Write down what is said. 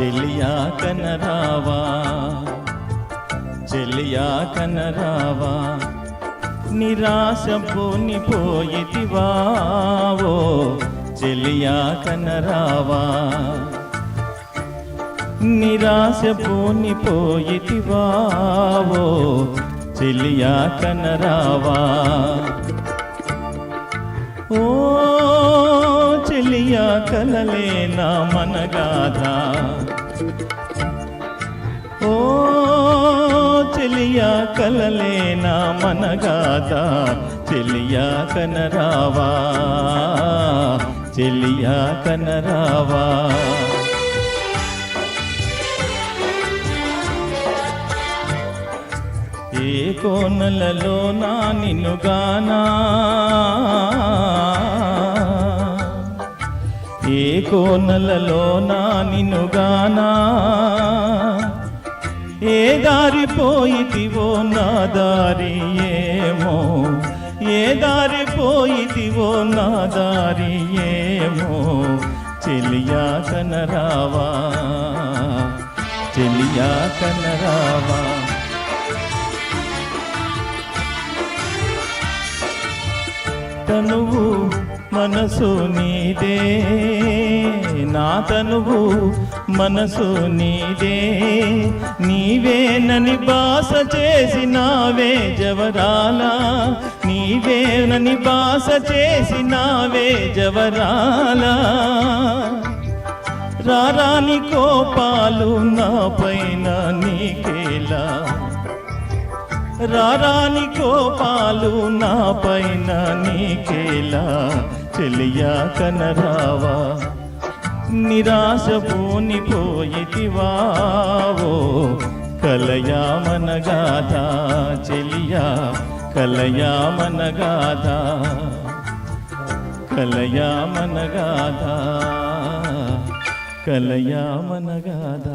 చెలియా కనరావా చెలియా కనరావా నిరాశ పోనిపోయితివావో చెలియా కనరావా నిరాశ పోనిపోయితివావో చెలియా కనరావా ఓ చెలియా కలలే నా మనగాధా కలలేనా కలలే నా చెలియా కనరావా చెలియా కనరావా ఏ కోనలలో నా నిన్నుగానా ఏ కోనలలో నా నిన్నుగానా ఏ దారి పోయితివో నా దారి ఏమో? ఏ దారి పోయితివో నా దారి ఏమో? చెలియా కనరావా చెలియా కనరావా తనువు మనసు నీదే నా తనువు మనసు నీదే. నీవేనని బాస చేసినావే జవరాలా. నీవేనని బాస చేసినావే జవరాలా. రారాని కోపాలు నా పైన నీకేలా. రారాని కోపాలు నా పైన నీకేలా. చెలియా కనరావా? నిరాశ పోనిపోయితివా ఓ కలయా మనగాథ చెలియా కలయా మనగాథ కలయా మనగాథ కలయా మనగాథ